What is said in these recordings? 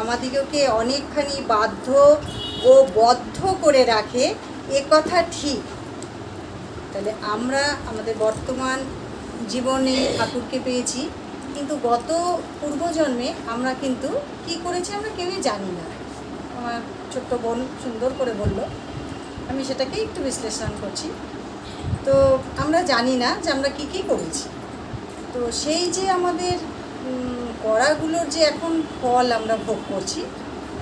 আমাদিগকে অনেকখানি বাধ্য ও বদ্ধ করে রাখে, এ কথা ঠিক। তাহলে আমরা আমাদের বর্তমান জীবনে ঠাকুরকে পেয়েছি, কিন্তু গত পূর্বজন্মে আমরা কিন্তু কি করেছি আমরা কেউই জানি না। আমার ছোট্ট বোন সুন্দর করে বলল, আমি সেটাকে একটু বিশ্লেষণ করছি। তো আমরা জানি না যে আমরা কি কি করেছি। তো সেই যে আমাদের করাগুলোর যে এখন ফল আমরা ভোগ করছি,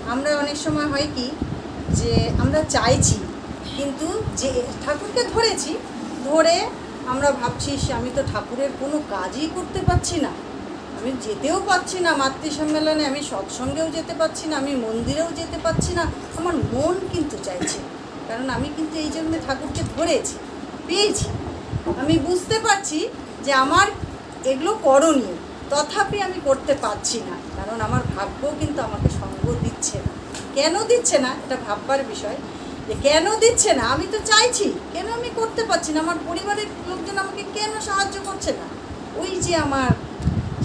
আমরা অনেক সময় হয় কি যে আমরা চাইছি, কিন্তু যে ঠাকুরকে ধরেছি, ধরে আমরা ভাবছি, "সে আমি তো ঠাকুরের কোনো কাজই করতে পারছি না। আমি যেতেও পারছি না মাতৃ সম্মেলনে আমি সৎসঙ্গেও যেতে পারছি না, আমি মন্দিরেও যেতে পারছি না। আমার মন কিন্তু চাইছে, কারণ আমি কিন্তু এই জন্য ঠাকুরকে ধরেছি, পেয়েছি। আমি বুঝতে পারছি যে আমার এগুলো করণীয়। তথাপি আমি করতে পারছি না, কারণ আমার ভাগ্য কিন্তু আমাকে সঙ্গ দিচ্ছে না। কেন দিচ্ছে না? এটা ভাববার বিষয়। যে কেন দিচ্ছে না? আমি তো চাইছি। কেন আমি করতে পারছি না? আমার পরিবারের লোকজন আমাকে কেন সাহায্য করছে না? ওই যে আমার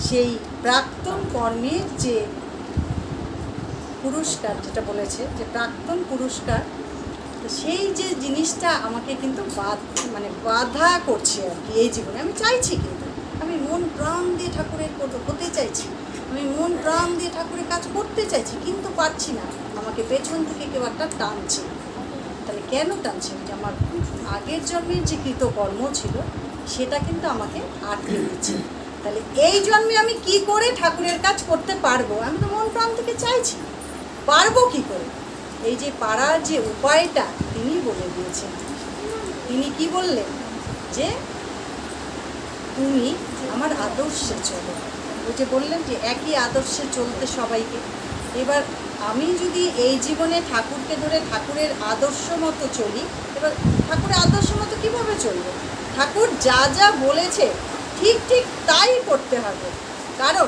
সেই প্রাক্তন কর্মের যে পুরস্কার, যেটা বলেছে, যে প্রাক্তন পুরস্কার, তো সেই যে জিনিসটা আমাকে কিন্তু বাদ মানে বাধা করছে আর কি এই জীবনে। আমি চাইছি কিন্তু। আমি মন প্রাণ দিয়ে ঠাকুরের হতে চাইছি। আমি মন প্রাণ দিয়ে ঠাকুরের কাজ করতে চাইছি, কিন্তু পারছি না। আমাকে পেছন থেকে কেউ একটা টানছে। তাহলে কেন টানছে? যে আমার আগের জন্মের যে কৃতকর্ম ছিল, সেটা কিন্তু আমাকে আটকে দিচ্ছে তাহলে এই জন্মে আমি কি করে ঠাকুরের কাজ করতে পারব? আমি তো মন প্রাণ থেকে চাইছি। পারব কি করে? এই যে পারার যে উপায়টা তিনি বলে দিয়েছেন। তিনি কি বললেন? যে তুমি আমার আদর্শে চলো। ওই যে বললেন যে একই আদর্শে চলতে সবাইকে। এবার আমি যদি এই জীবনে ঠাকুরকে ধরে ঠাকুরের আদর্শ মতো চলি, এবার ঠাকুরের আদর্শ মতো কীভাবে চলবো? ঠাকুর যা যা বলেছে, ঠিক ঠিক তাই করতে হবে। কারণ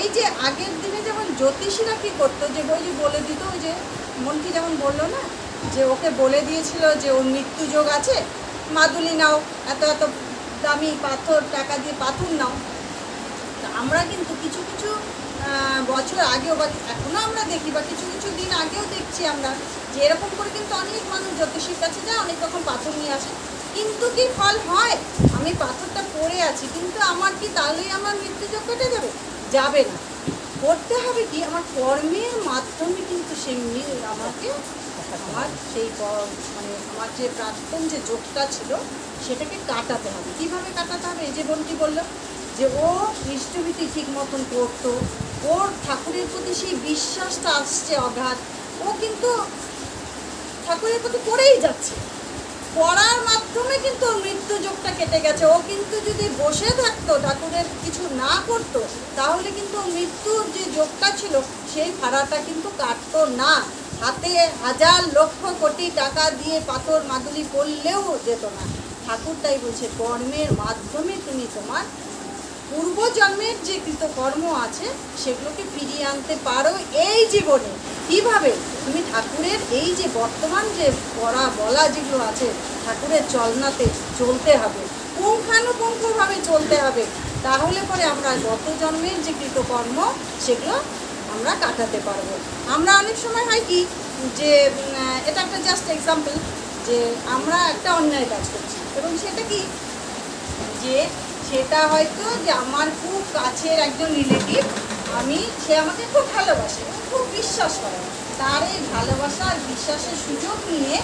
এই যে আগের দিনে যেমন জ্যোতিষীরা কী করতো, যে যে বলে দিত, ওই যে মন্ত্রী যেমন বলল না, যে ওকে বলে দিয়েছিল যে ওর মৃত্যুযোগ আছে, মাদুলি নাও, এত এত দামি পাথর, টাকা দিয়ে পাথর নাও। আমরা কিন্তু কিছু কিছু বছর আগেও বা এখনও আমরা দেখি বা কিছু কিছু দিন আগেও দেখছি আমরা যে এরকম করে কিন্তু অনেক মানুষ জ্যোতিষীর কাছে যায়, অনেক রকম পাথর নিয়ে আসে। কিন্তু কি ফল হয়? আমি পাথরটা পড়ে আছি, কিন্তু আমার কি তাহলেই আমার মৃত্যুযোগ কেটে যাবে? যাবে না। করতে হবে কি? আমার কর্মের মাধ্যমে কিন্তু মি- আমাকে আমার সেই মানে আমার যে প্রাক্তন যে যোগটা ছিল, সেটাকে কাটাতে হবে। কীভাবে কাটাতে হবে? এই যে বোনটি বলল যে ও ইষ্টভীতি ঠিক মতন করতো, ওর ঠাকুরের প্রতি সেই বিশ্বাসটা আসছে অগাধ, ও কিন্তু ঠাকুরের প্রতি করেই যাচ্ছে। পড়ার মাধ্যমে কিন্তু ওর মৃত্যু যোগটা কেটে গেছে। ও কিন্তু যদি বসে থাকতো, ঠাকুরের কিছু না করতো, তাহলে কিন্তু মৃত্যুর যে যোগটা ছিল, সেই ভাড়াটা কিন্তু কাটতো না। হাতে হাজার লক্ষ কোটি টাকা দিয়ে পাথর মাদুলি করলেও যেত না। ঠাকুর তাই বলছে, কর্মের মাধ্যমে তুমি তোমার পূর্বজন্মের যে কৃতকর্ম আছে, সেগুলোকে ফিরিয়ে আনতে পারো এই জীবনে। কীভাবে? তুমি ঠাকুরের এই যে বর্তমান যে পড়া বলা যেগুলো আছে, ঠাকুরের চলনাতে চলতে হবে, পুঙ্খানুপুঙ্খভাবে চলতে হবে। তাহলে পরে আমরা গত জন্মের যে কৃতকর্ম, সেগুলো আমরা কাটাতে পারব। আমরা অনেক সময় হয় কি যে এটা একটা জাস্ট এক্সাম্পল যে, আমরা একটা অন্যায় কাজ করছি এবং সেটা কি? যে, সেটা হয়তো যে আমার খুব কাছের একজন রিলেটিভ আমি, সে আমাকে খুব ভালোবাসে খুব বিশ্বাস করে। তার এই ভালোবাসা আর বিশ্বাসের সুযোগ নিয়ে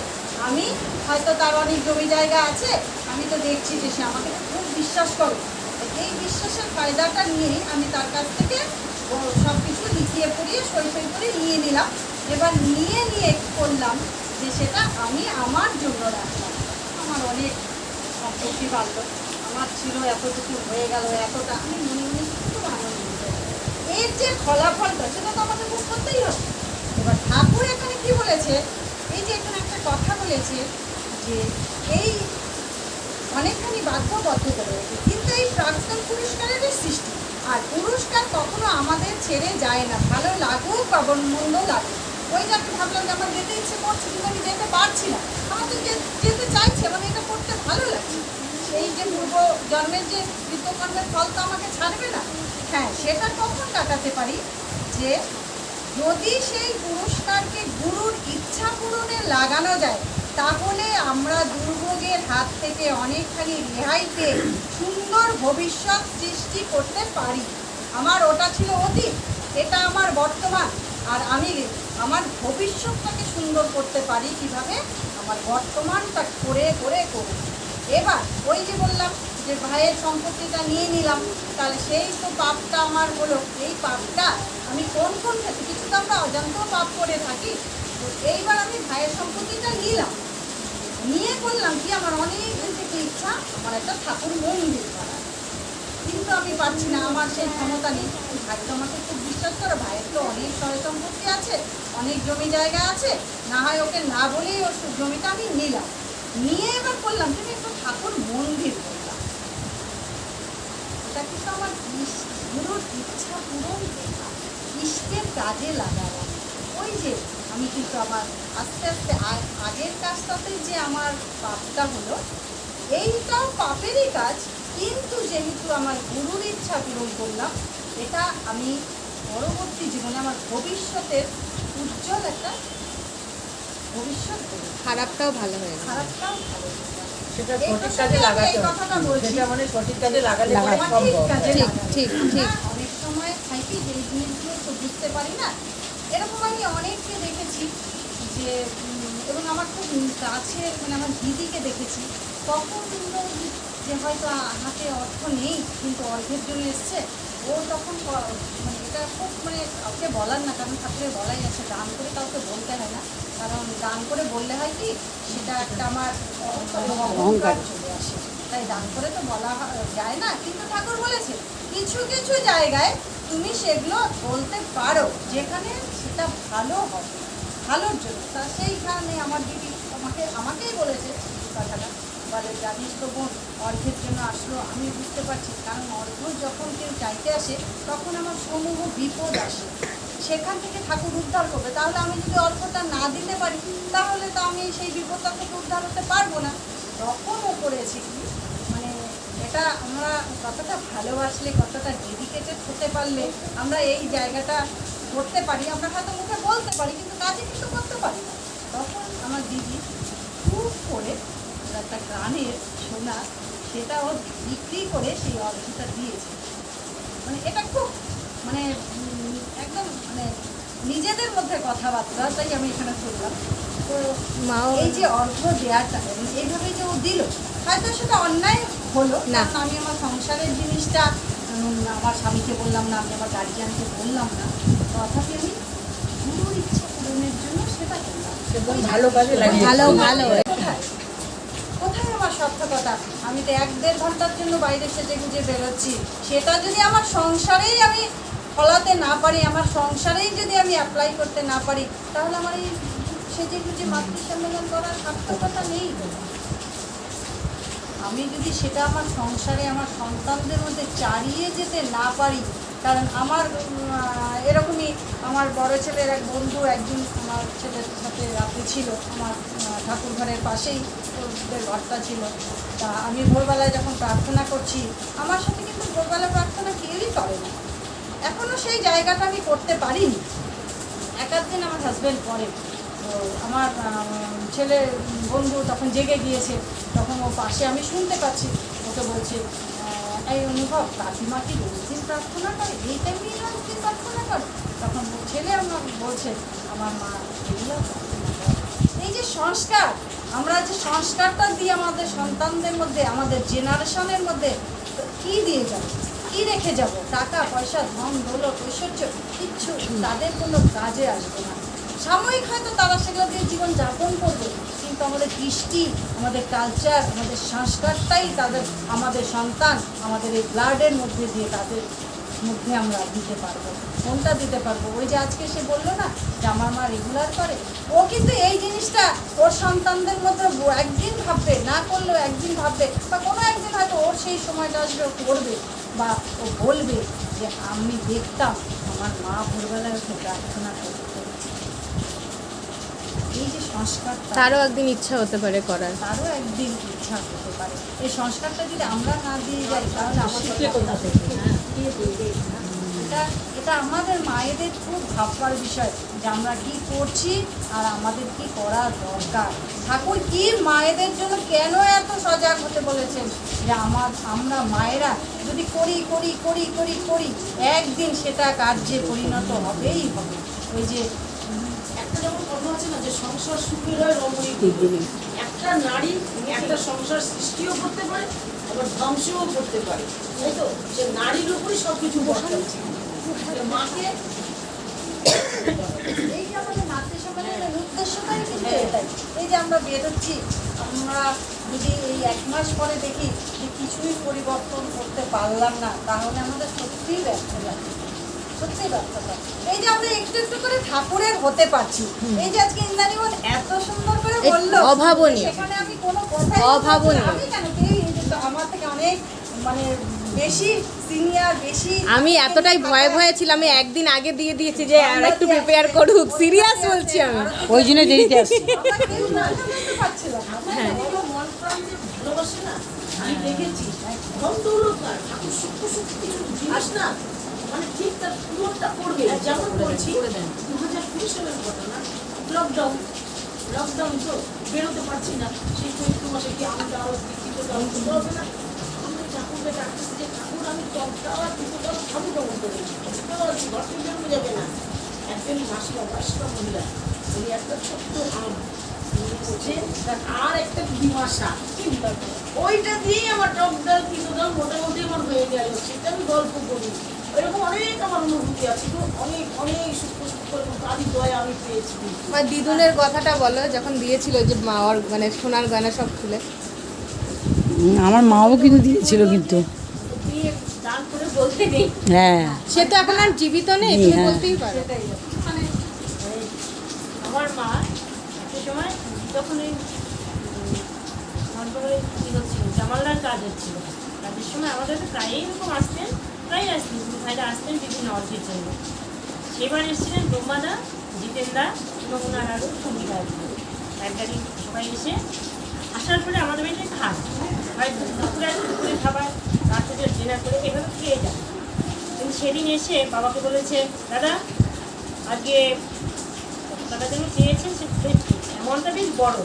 আমি হয়তো তার অনেক জমি জায়গা আছে, আমি তো দেখছি যে সে আমাকে খুব বিশ্বাস করে। এই বিশ্বাসের ফায়দাটা নিয়ে আমি তার কাছ থেকে সব কিছু লিখিয়ে পড়িয়ে সই সই করে নিয়ে নিলাম। এবার নিয়ে নিয়ে করলাম? যে সেটা আমি আমার জন্য রাখলাম। আমার অনেক সম্পত্তি বাড়লো। আমার ছিল এতটুকু, হয়ে গেল এতটা। আমি মনে মনে খুব আনন্দিত। এর যে ফলাফলটা, সেটা তো আমাকে ভোগ করতেই হবে। এবার ঠাকুর এখানে কি বলেছে? এই যে এখানে একটা কথা বলেছে যে এই অনেকখানি বাধ্যবদ্ধ করে কিন্তু এই প্রাক্তন পুরস্কারেরই সৃষ্টি আর পুরস্কার কখনো আমাদের ছেড়ে যায় না। ভালো লাগুক বা মন্দ লাগুক। ওই যে ভাবলাম যে আমার যেতে ইচ্ছে করছে কিন্তু আমি যেতে পারছি না। আমার তো যেতে চাইছে মানে এটা করতে ভালো লাগছে। সেই যে পূর্ব জন্মের যে কৃতকর্মের ফল তো আমাকে ছাড়বে না। হ্যাঁ সেটা কখন কাটাতে পারি? যে যদি সেই পুরস্কারকে গুরুর ইচ্ছা পূরণে লাগানো যায়, তাহলে আমরা দুর্ভোগের হাত থেকে অনেকখানি রেহাই পেয়ে সুন্দর ভবিষ্যৎ সৃষ্টি করতে পারি। আমার ওটা ছিল অতীত, এটা আমার বর্তমান, আর আমি আমার ভবিষ্যৎটাকে সুন্দর করতে পারি কীভাবে? আমার বর্তমানটা করে করে করব এবার ওই যে বললাম যে ভাইয়ের সম্পত্তিটা নিয়ে নিলাম, তাহলে সেই তো পাপটা আমার হলো। এই পাপটা আমি কোন কোন কিছু তো আমরা অজান্ত পাপ করে থাকি। এইবার আমি ভাইয়ের সম্পত্তিটা নিলাম। নিয়ে করলাম কি, আমার অনেক দিন থেকে ইচ্ছা, আমার একটা ঠাকুর মন্দির করার কিন্তু আমি পারছি না, আমার সেই ক্ষমতা নেই। ভাই তো আমাকে খুব বিশ্বাস করো, ভাইয়ের তো অনেক সয় সম্পত্তি আছে, অনেক জমি জায়গা আছে। না হয় ওকে না বলেই ওর জমিটা আমি নিলাম। নিয়ে এবার করলাম তুমি একটু ঠাকুর মন্দির করলাম এটা কিন্তু আমার ইচ্ছা পূরণ ইষ্টের কাজে লাগালাম। ওই যে আমি কিন্তু আমার আস্তে আস্তে আগের কাজটাতে যে আমার পাপটা হলো এইটাও পাপেরই কাজ কিন্তু যেহেতু আমার গুরুর ইচ্ছা পূরণ করলাম এটা আমি পরবর্তী জীবনে আমার ভবিষ্যতের উজ্জ্বল একটা ভবিষ্যৎ খারাপটাও ভালো হয়ে খারাপটাও ভালো সেটা সঠিক কাজে লাগাতে হবে। সেটা মানে সঠিক কাজে লাগালে ঠিক, ঠিক, ঠিক। অনেক সময় থাকি যে জিনিসগুলো তো বুঝতে পারি না। এরকম আমি অনেককে দেখেছি যে এবং আমার খুব কাছে মানে আমার দিদিকে দেখেছি। কিন্তু যে হয়তো হাতে অর্থ নেই, কিন্তু অর্থের জন্য এসছে, ও তখন মানে এটা খুব মানে কাউকে বলার না, কারণ ঠাকুরের বলাই আছে, দান করে কাউকে বলতে হয় না। কারণ দান করে বললে হয় কি, সেটা একটা আমার অহংকার চলে আসে। তাই দান করে তো বলা যায় না, কিন্তু ঠাকুর বলেছে, কিছু কিছু জায়গায় তুমি সেগুলো বলতে পারো। যেখানে সেটা ভালো হবে, ভালোর জন্য। তা সেইখানে আমার দিদি আমাকে আমাকেই বলেছে কথাটা। বলে, জানিস তো বোন অর্ঘের জন্য আসলো, আমি বুঝতে পারছি। কারণ অর্ঘ যখন কেউ চাইতে আসে, তখন আমার সমূহ বিপদ আসে। সেখান থেকে ঠাকুর উদ্ধার করবে। তাহলে আমি যদি অর্থটা না দিতে পারি, তাহলে তো আমি সেই বিপদটা থেকে উদ্ধার হতে পারব না। তখন ও করেছে কি মানে এটা আমরা কতটা ভালোবাসলে, কতটা ডেডিকেটেড হতে পারলে আমরা এই জায়গাটা করতে পারি আমরা হয়তো মুখে বলতে পারি কিন্তু কাজে কিন্তু করতে পারি না। তখন আমার দিদি খুব করে একটা গানের সোনা সেটা ও বিক্রি করে সেই অর্থটা দিয়েছে। মানে এটা খুব মানে একদম মানে নিজেদের মধ্যে কথাবার্তা তাই আমি এখানে শুনলাম। তো এই যে অর্থ দেওয়াটা এবং এইভাবে যে ও দিল হয়তো সেটা অন্যায় হলো না। আমি আমার সংসারের জিনিসটা আমার স্বামীকে বললাম না আমি আমার গার্জিয়ানকে বললাম না। তথাপি আমি ইচ্ছা পূরণের জন্য সেটা করলাম ভালো কাজে ভালো, ভালো। কোথায় আমার সার্থকতা আমি তো এক দেড় ঘণ্টার জন্য বাইরে সেজে গুজে বেরোচ্ছি। সেটা যদি আমার সংসারেই আমি ফলাতে না পারি আমার সংসারেই যদি আমি অ্যাপ্লাই করতে না পারি তাহলে আমার এই সেজে গুজে মাতৃ সম্মেলন করার সার্থকতা নেই। আমি যদি সেটা আমার সংসারে আমার সন্তানদের মধ্যে চালিয়ে যেতে না পারি কারণ আমার আমার বড় ছেলের এক বন্ধু একদিন আমার ছেলের সাথে রাতে ছিল, আমার ঠাকুর ঘরের পাশেই ওদের ঘরটা ছিল। তা আমি ভোরবেলায় যখন প্রার্থনা করছি, আমার সাথে কিন্তু ভোরবেলা প্রার্থনা কেউই করে না। এখনও সেই জায়গাটা আমি করতে পারিনি। এক দিন আমার হাজব্যান্ড করে তো আমার ছেলে বন্ধু তখন জেগে গিয়েছে। তখন ও পাশে আমি শুনতে পাচ্ছি। ওকে বলছে এই অনুভব, কাকিমা কি প্রার্থনা করে? এই টাইমেই প্রার্থনা করে? তখন ছেলে আমার বলছে, আমার মা এই যে সংস্কার, আমরা যে সংস্কারটা দিয়ে আমাদের সন্তানদের মধ্যে, আমাদের জেনারেশনের মধ্যে কি দিয়ে যাব, কি রেখে যাব? টাকা, পয়সা, ধন, দৌলত, ঐশ্বর্য কিচ্ছু তাদের কোনো কাজে আসবে না। সাময়িক হয়তো তারা সেগুলো দিয়ে জীবন যাপন করবে, কিন্তু আমাদের কৃষ্টি, আমাদের কালচার আমাদের সংস্কারটাই তাদের, আমাদের সন্তান, আমাদের এই ব্লাডের মধ্যে দিয়ে তাদের মধ্যে আমরা দিতে পারব। কোনটা দিতে পারব। ওই যে আজকে সে বলল না যে আমার মা রেগুলার করে ও কিন্তু এই জিনিসটা ওর সন্তানদের মধ্যে একদিন ভাববে না করলেও একদিন ভাববে বা কোনো একদিন হয়তো ওর সেই সময়টা আসবে ও করবে বা ও বলবে যে আমি দেখতাম আমার মা ভোরবেলায় ওকে প্রার্থনা করতে। এই যে সংস্কারটা তারও একদিন ইচ্ছা হতে পারে করার। তারও একদিন ইচ্ছা হতে পারে। এই সংস্কারটা যদি আমরা না দিয়ে যাই তাহলে আমাদের কোথা থেকে? হ্যাঁ। এটা এটা আমাদের মায়েদের খুব ভাববার বিষয় যে আমরা কী করছি আর আমাদের কি করা দরকার। ঠাকুর, কি মায়েদের জন্য কেন এত সজাগ হতে বলেছেন? যে আমার, আমরা মায়েরা যদি করি করি করি করি করি, একদিন সেটা কার্যে পরিণত হবেই হবে। ওই যে, একটা যেমন কথা আছে না যে সংসার সুখের হয় রমণী একটা নারী একটা সংসার সৃষ্টিও করতে পারে, আবার ধ্বংসও করতে পারে। তাই তো? সে নারীর উপরই সব কিছু বসে আছে মাকে এই যে আমাদের নাট্য উদ্দেশ্যটাই কিন্তু এটাই এই যে আমরা বেরোচ্ছি আমরা যদি এই এক মাস পরে দেখি যে কিছুই পরিবর্তন করতে পারলাম না। তাহলে আমাদের সত্যিই ব্যর্থ লাগে সত্যিই ব্যর্থতা এই যে আমরা একটু একটু করে ঠাকুরের হতে পারছি। এই যে আজকে ইন্দ্রাণীমন এত সুন্দর করে বলল। অভাবনীয়। সেখানে আমি কোনো কথাই অভাবনীয়। আমি কেন আমার থেকে অনেক মানে বেশি সিনিয়র বেশি আমি এতটাই ভয়ে ভয়ে ছিলাম আমি একদিন আগে দিয়ে দিয়েছি যে আর একটু প্রিপেয়ার করুক। সিরিয়াস বলছি আমি। ওই জন্য দেরিতে আসছি। আমরা কেউ না করতে পারছিলাম না। হ্যাঁ। মন প্রাণ যে ভালোবাসে না আমি দেখেছি ধন দৌলত না ঠাকুর সূক্ষ্ম সূক্ষ্ম কিছু জিনিস না মানে ঠিক তার পুরোটা করবে যেমন বলছি দু হাজার কুড়ি সালের ঘটনা লকডাউন লকডাউন তো বেরোতে পারছি না সেই চৈত্র মাসে কি আমি আরও বিক্রি করতে হবে না? ঠাকুরকে ডাকতেছি যে, ঠাকুর, আমি টকটা আর দুটোটা খাব কেমন করে ঘর থেকে যাবে না। একজন মাসিমা বয়স্ক মহিলা, উনি একটা ছোট্ট আম আর একটা ডিমাশা ওইটা দিয়েই আমার টক ডাল কিনো ডাল মোটামুটি আমার হয়ে গেল। সেটা আমি গল্প করি। এরকম অনেক আমার অনুভূতি আছে। অনেক অনেক সূক্ষ্ম সূক্ষ্ম দিদুনের কথাটা বলো, যখন দিয়েছিল যে মা, ওর মানে সোনার গয়না সব খুলে। আমার মাও কিন্তু দিয়েছিল কিন্তু। দিয়ে দান করে বলতে নেই হ্যাঁ। সে তো এখন আর জীবিত নেই তুমি হ্যাঁ। বলতেই পারো। সেটাই মানে এই আমার মা সময় যখন এই জামালদার কাজ হচ্ছিল কাজের সময় আমাদের তো প্রায়ই এরকম আসতেন প্রায় আসতেন ভাইরা আসতেন বিভিন্ন অর্থের জন্য। সেবার এসেছিলেন ব্রহ্মাদা জিতেনদা এবং ওনার আরও সঙ্গীরা এক গাড়ি সবাই এসে আসার পরে আমাদের বাড়িতে খান দুপুরে করে খেয়ে যায়। সেদিন এসে বাবাকে বলেছে, দাদা, আজকে টাকা যেন চেয়েছেন সে অ্যামাউন্টটা বেশ বড়।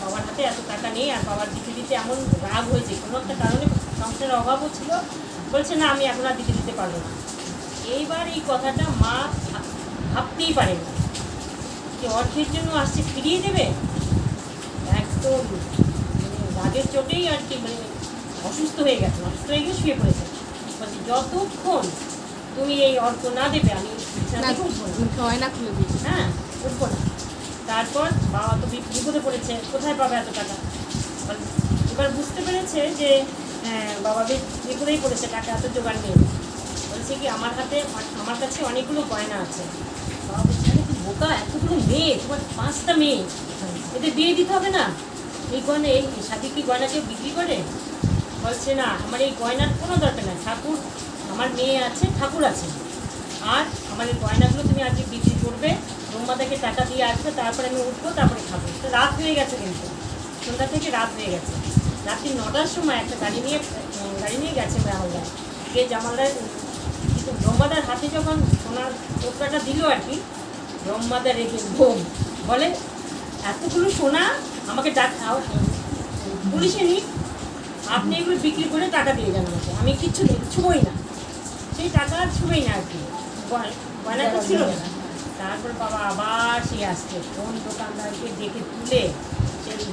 বাবার হাতে এত টাকা নেই আর বাবার দিতে দিতে এমন রাগ হয়েছে। কোনো একটা কারণে সংসারের অভাবও ছিল। বলছে, না, আমি এখন আর দিতে দিতে পারব না। এইবার এই কথাটা মা ভাবতেই পারে না। যে অর্থের জন্য আসছে, ফিরিয়ে দেবে? একদম। রাগের চোটেই আর কি মানে অসুস্থ হয়ে গেছে অসুস্থ হয়ে গিয়ে শুয়ে পড়েছে। বলছে যতক্ষণ তুমি এই অর্থ না দেবে আমি গয়না খুলে দিয়েছি হ্যাঁ উঠবো না। তারপর বাবা তো বিপদে পড়েছে কোথায় পাবে এত টাকা? এবার- এবার বুঝতে পেরেছে যে হ্যাঁ বাবা বি- বিপদেই পড়েছে টাকা এত জোগাড় নেই। বলছে কি আমার হাতে আমার কাছে অনেকগুলো গয়না আছে। বাবা বলছে বোকা এতগুলো মেয়ে তোমার পাঁচটা মেয়ে। এদের বিয়ে দিতে হবে না? এই গয়না, এই সাথে কি গয়না কেউ বিক্রি করে? বলছে, না, আমার এই গয়নার কোনো দরকার নেই। ঠাকুর, আমার মেয়ে আছে, ঠাকুর আছে। আর আমার এই গয়নাগুলো তুমি আজকে বিক্রি করবে ব্রহ্মাদাকে টাকা দিয়ে আসবে, তারপরে আমি উঠবো, তারপরে খাব। তো রাত হয়ে গেছে কিন্তু। সন্ধ্যা থেকে রাত হয়ে গেছে। রাত্রি নটার সময় একটা গাড়ি নিয়ে গাড়ি নিয়ে গেছে জামালদার গিয়ে জামালদার, কিন্তু ব্রহ্মাদার হাতে যখন সোনার টোকরাটা দিল আর কি ব্রহ্মাদার রেখে বোম, বলে এতগুলো সোনা আমাকে ডাক পুলিশে নি আপনি এগুলো বিক্রি করে টাকা দিয়ে যান আমাকে। আমি কিচ্ছু ছুঁই না। সেই টাকা আর ছুঁই না আর কি। গয়- গয়নাটা ছিল না। তারপর বাবা আবার সে আসছে। কোন দোকানদারকে ডেকে তুলে সে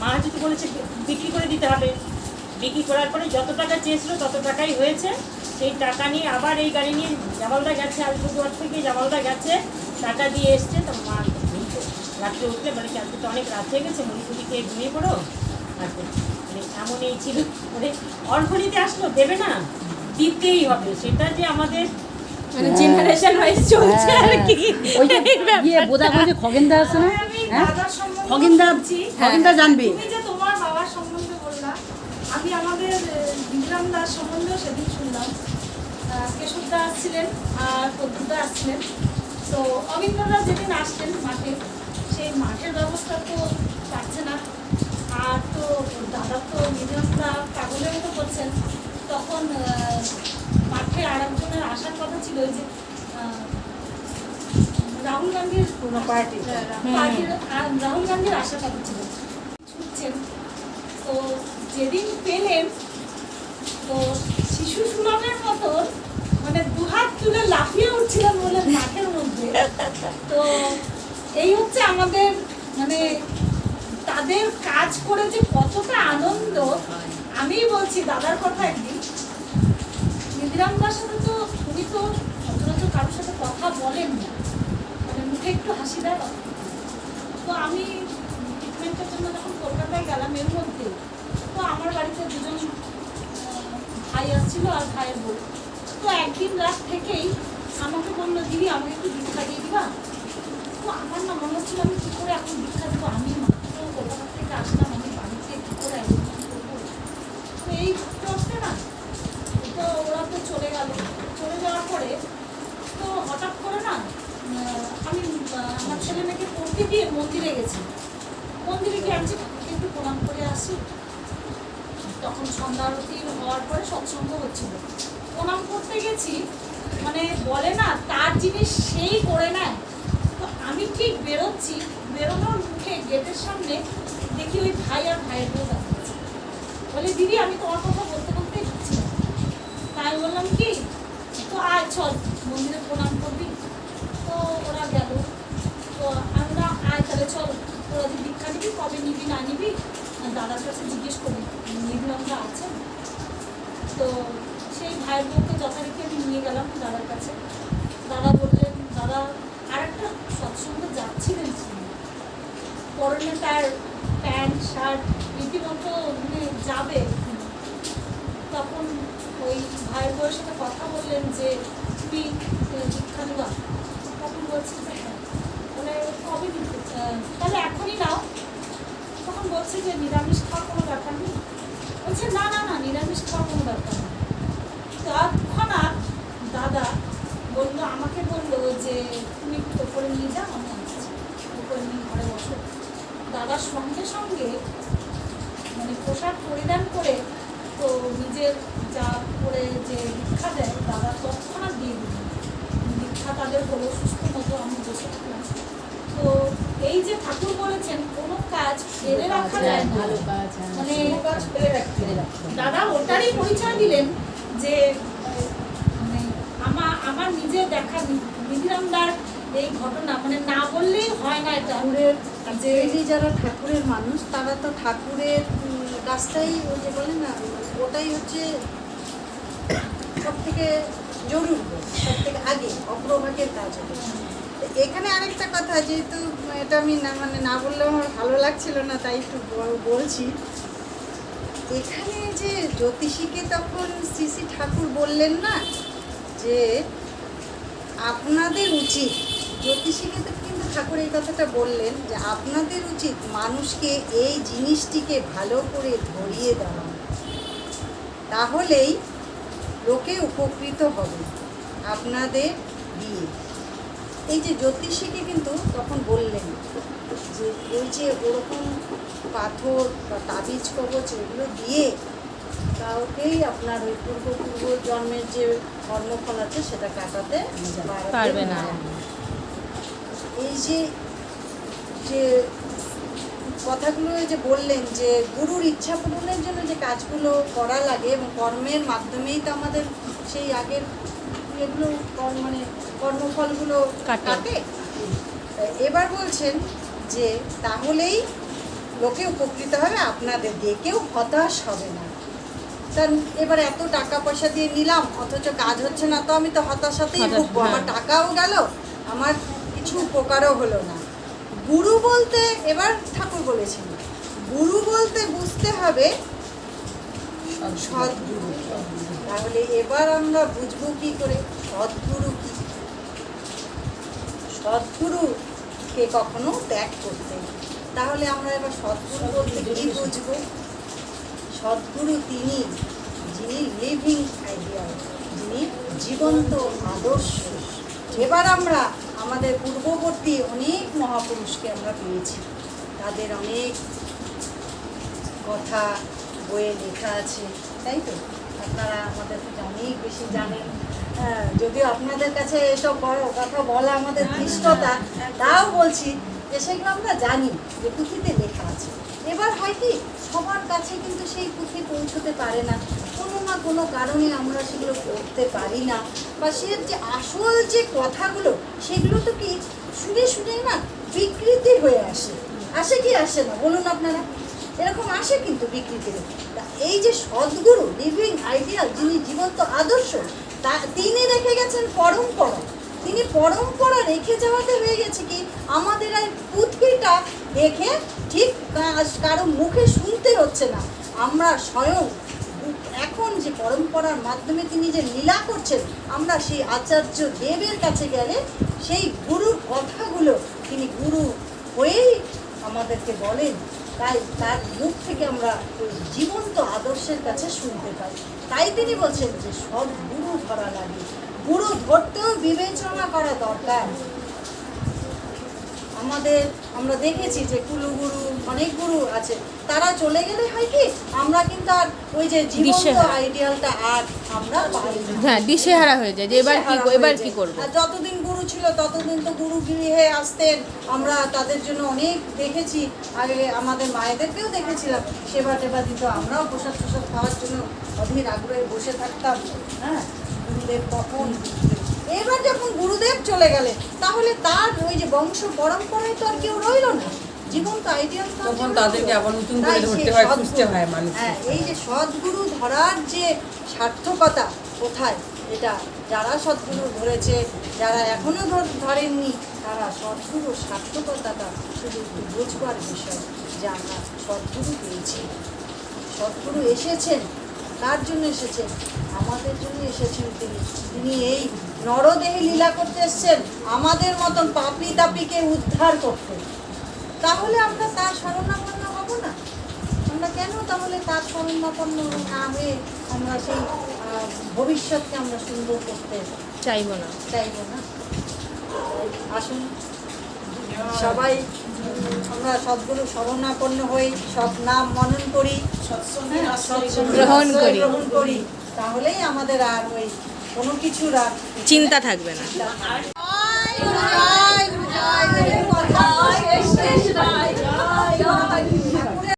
মা যদি বলেছে বিক্রি করে দিতে হবে। বিক্রি করার পরে যত টাকা চেয়েছিল, তত টাকাই হয়েছে। সেই টাকা নিয়ে আবার এই গাড়ি নিয়ে জামালদা গেছে, আলিপুরদুয়ার থেকে জামালদা গেছে। টাকা দিয়ে এসছে, তো মা। রাত্রে উঠলে মানে আজকে তো অনেক রাত হয়ে গেছে মুড়ি খেয়ে ঘুমিয়ে পড়ো? আর কি। মানে এমন এই ছিল। মানে অর্ঘনিতে আসলো দেবে না দিতেই হবে সেটা যে আমাদের মানে জেনারেশন ওয়াইজ চলছে আর কি। ওই যে ইয়ে বোধাগঞ্জে খগেনদা আছে না? হ্যাঁ? খগেনদা খগেনদা জানবে। তুমি যে তোমার বাবার সম্বন্ধে বললা আমি আমাদের বিক্রম দাস সম্বন্ধেও সেদিন শুনলাম। কেশবদা আসছিলেন আর পদ্মদা আসছিলেন। তো অবিন্দরা যেদিন আসছেন মাঠে সেই মাঠের ব্যবস্থা তো পাচ্ছে না। আর তো দাদা তো মিডিয়ামটা পাগলের মতো করছেন। তখন মাঠে আর একজনের আসার কথা ছিল যে রাহুল গান্ধীর পার্টি। পার্টির রাহুল গান্ধীর আসার কথা ছিল। ছুটছেন। তো যেদিন পেলেন তো শিশু সুলভের মতো মানে দুহাত তুলে লাফিয়ে উঠছিলেন বলে মাঠের মধ্যে। তো এই হচ্ছে আমাদের মানে তাদের কাজ করে যে কতটা আনন্দ আমি বলছি দাদার কথা একদিন। নিধিরাম দার সাথে তো, উনি তো সচরাচর কারোর সাথে কথা বলেন না। মানে মুখে একটু হাসি দেয় তো আমি ট্রিটমেন্টের জন্য যখন কলকাতায় গেলাম এর মধ্যে, তো আমার বাড়িতে দুজন ভাই আসছিল আর ভাইয়ের বউ। তো একদিন রাত থেকেই আমাকে বলল, দিদি, আমাকে একটু দীক্ষা দিয়ে দিবা? তো আমার না মনে হচ্ছিল আমি কী করে এখন দীক্ষা আমি মাত্র কলকাতা থেকে আসলাম, আমি বাড়িতে কী করে আয়োজন করব? তো এই করতে না তো ওরা তো চলে গেল। চলে যাওয়ার পরে তো হঠাৎ করে না আমি আমার ছেলে মেয়েকে দিয়ে মন্দিরে গেছি। মন্দিরে গিয়ে আমি একটু প্রণাম করে আসি। তখন সন্ধ্যা আরতি হওয়ার পরে সৎসঙ্গ হচ্ছিল। প্রণাম করতে গেছি মানে বলে না, তার জিনিস সেই করে নেয় তো আমি ঠিক বেরোচ্ছি, বেরোনোর মুখে গেটের সামনে দেখি ওই ভাই আর ভাইয়ের বউ বলে, দিদি, আমি তোমার কথা বলতে বলতেই ঢুকছিলাম তাই বললাম কি, তো আয়, চল, মন্দিরে প্রণাম করবি। তো ওরা গেল। তো আমি না আয় তাহলে চল, তোরা যদি দীক্ষা নিবি, কবে নিবি, না নিবি দাদার কাছে জিজ্ঞেস করি নির্মলরা আছেন তো সেই ভাইয়ের বউকে যথারীতি আমি নিয়ে গেলাম দাদার কাছে। দাদা বললেন, দাদা সৎসঙ্গে যাচ্ছিলেন। পরনে তার প্যান্ট, শার্ট, রীতিমতো মানে যাবে। তখন ওই ভাইয়ের বউয়ের সাথে কথা বললেন যে, তুমি দীক্ষা নেবা? তখন বলছে যে হ্যাঁ। কবে দিতে? তাহলে এখনই নাও। তখন বলছে যে, নিরামিষ খাওয়ার কোনো ব্যাপার নেই। বলছে, না না না, নিরামিষ খাওয়ার কোনো ব্যাপার নেই। তৎক্ষণাৎ দাদা বলল, আমাকে বলল যে তুমি একটু ওপরে নিয়ে যাও আমি আসছি ওপরে নিয়ে ঘরে বসো দাদার সঙ্গে সঙ্গে মানে পোশাক পরিধান করে তো নিজের যা করে যে দীক্ষা দেয় দাদা তৎক্ষণাৎ দিয়ে দিলেন দীক্ষা তাদের হলো সুস্থ মতো আমি বসে থাকলাম। তো এই যে ঠাকুর বলেছেন কোনো কাজ ফেলে রাখা যায় না। মানে কাজ ফেলে রাখতে দাদা ওটারই পরিচয় দিলেন যে মানে আমার আমার নিজে দেখা নিধিরামদার এই ঘটনা মানে না বললেই হয় না এটা। ঠাকুরের যারা ঠাকুরের মানুষ, তারা তো ঠাকুরের কাজটাই ওই যে বলে না, ওটাই হচ্ছে সব থেকে জরুরি সব থেকে আগে, অগ্রভাগের কাজ হবে। এখানে আরেকটা কথা, যেহেতু এটা আমি না মানে না বললেও আমার ভালো লাগছিল না, তাই একটু বলছি। এখানে যে জ্যোতিষীকে তখন শ্রী ঠাকুর বললেন না, যে আপনাদের উচিত জ্যোতিষীকে তো কিন্তু ঠাকুর এই কথাটা বললেন যে আপনাদের উচিত মানুষকে এই জিনিসটিকে ভালো করে ধরিয়ে দেওয়া। তাহলেই লোকে উপকৃত হবে আপনাদের দিয়ে। এই যে জ্যোতিষীকে কিন্তু তখন বললেন যে ওই যে ওরকম পাথর বা তাবিজ কবচ এগুলো দিয়ে কাউকেই আপনার ওই পূর্ব পূর্ব জন্মের যে কর্মফল আছে সেটা কাটাতে পারবে না। এই যে যে কথাগুলো যে বললেন যে গুরুর ইচ্ছা পূরণের জন্য যে কাজগুলো করা লাগে এবং কর্মের মাধ্যমেই তো আমাদের সেই আগের এগুলো মানে কর্মফলগুলো কাটে। এবার বলছেন যে তাহলেই লোকে উপকৃত হবে আপনাদের দিয়ে কেউ হতাশ হবে না কারণ এবার এত টাকা পয়সা দিয়ে নিলাম অথচ কাজ হচ্ছে না তো আমি তো হতাশাতেই হতাশ, ভুগবো আমার হ্যাঁ। টাকাও গেল আমার কিছু উপকারও হলো না। গুরু বলতে এবার ঠাকুর বলেছেন, গুরু বলতে বুঝতে হবে সদ্গুরু। তাহলে এবার আমরা বুঝব কি করে, সদ্গুরু কি? সদ্গুরুকে কখনো ত্যাগ করতে তাহলে আমরা এবার সদ্গুরু বলতে কি বুঝব? সদ্গুরু তিনি, যিনি লিভিং আইডিয়া যিনি জীবন্ত আদর্শ। এবার আমরা আমাদের পূর্ববর্তী অনেক মহাপুরুষকে আমরা পেয়েছি। তাদের অনেক কথা বইয়ে লেখা আছে তাই তো? আপনারা আমাদের থেকে অনেক বেশি জানেন। হ্যাঁ যদিও আপনাদের কাছে এসব বড় কথা বলা আমাদের ধৃষ্টতা তাও বলছি যে সেগুলো আমরা জানি যে পুঁথিতে লেখা আছে। এবার হয় কি সবার কাছে কিন্তু সেই পুঁথি পৌঁছতে পারে না। না কোনো কারণে আমরা সেগুলো পড়তে পারি না। বা সে যে আসল যে কথাগুলো, সেগুলো তো কি শুনে শুনে না বিকৃতি হয়ে আসে? আসে কি আসে না? বলুন আপনারা। এরকম আসে কিন্তু বিকৃতি। এই যে সদ্গুরু লিভিং আইডিয়াল যিনি জীবন্ত আদর্শ, তা তিনি রেখে গেছেন পরম্পরা। তিনি পরম্পরা রেখে যাওয়াতে হয়ে গেছে কি? আমাদের আর পুঁথিটা দেখে ঠিক কারও মুখে শুনতে হচ্ছে না। আমরা স্বয়ং এখন যে পরম্পরার মাধ্যমে তিনি যে লীলা করছেন, আমরা সেই আচার্য দেবের কাছে গেলে সেই গুরুর কথাগুলো তিনি গুরু হয়েই আমাদেরকে বলেন। তাই তার মুখ থেকে আমরা জীবন্ত আদর্শের কাছে শুনতে পাই। তাই তিনি বলছেন যে সব গুরু ধরা লাগে। গুরু ধরতেও বিবেচনা করা দরকার। আমাদের আমরা দেখেছি যে কুলুগুরু অনেক গুরু আছে। তারা চলে গেলে হয় কি আমরা কিন্তু আর ওই যে জীবন্ত আইডিয়ালটা আর আমরা পাই হ্যাঁ দিশেহারা হয়ে যায় যে এবার কি এবার কি। করব? যতদিন গুরু ছিল ততদিন তো গুরু গৃহে আসতেন। আমরা তাদের জন্য অনেক দেখেছি। আগে আমাদের মায়েদেরকেও দেখেছিলাম। সেবা টেবা দিত আমরাও প্রসাদ প্রসাদ খাওয়ার জন্য অধীর আগ্রহে বসে থাকতাম। হ্যাঁ গুরুদেব কখন এবার যখন গুরুদেব চলে গেলে তাহলে তার ওই যে বংশ পরম্পরায় তো আর কেউ রইল না। জীবন্ত আইডিয়াল তখন তাদেরকে আবার নতুন করে ধরতে হয়, খুঁজতে হয়। হ্যাঁ এই যে সদ্গুরু ধরার যে সার্থকতা কোথায় এটা যারা সদ্গুরু ধরেছে যারা এখনও ধর- ধরেননি তারা সদ্গুরুর সার্থকতাটা শুধু একটু বুঝবার বিষয় যে আমরা সদ্গুরু পেয়েছি। সদ্গুরু এসেছেন কার জন্য এসেছেন? আমাদের জন্য এসেছেন তিনি। তিনি এই নরদেহে লীলা করতে এসেছেন আমাদের মতন পাপি তাপিকে উদ্ধার করতে। তাহলে আমরা তার শরণাপন্ন হব না? আমরা কেন তাহলে তার শরণাপন্ন না হয়ে আমরা সেই ভবিষ্যৎকে আমরা সুন্দর করতে চাইব না। চাইব না? আসুন। সবাই আমরা সদ্গুরু শরণাপন্ন হই সব নাম মনন করি হ্যাঁ, গ্রহণ করি। গ্রহণ করি তাহলেই আমাদের আর ওই কোনো কিছুর আর চিন্তা থাকবে না জয় জয় জয় জয়।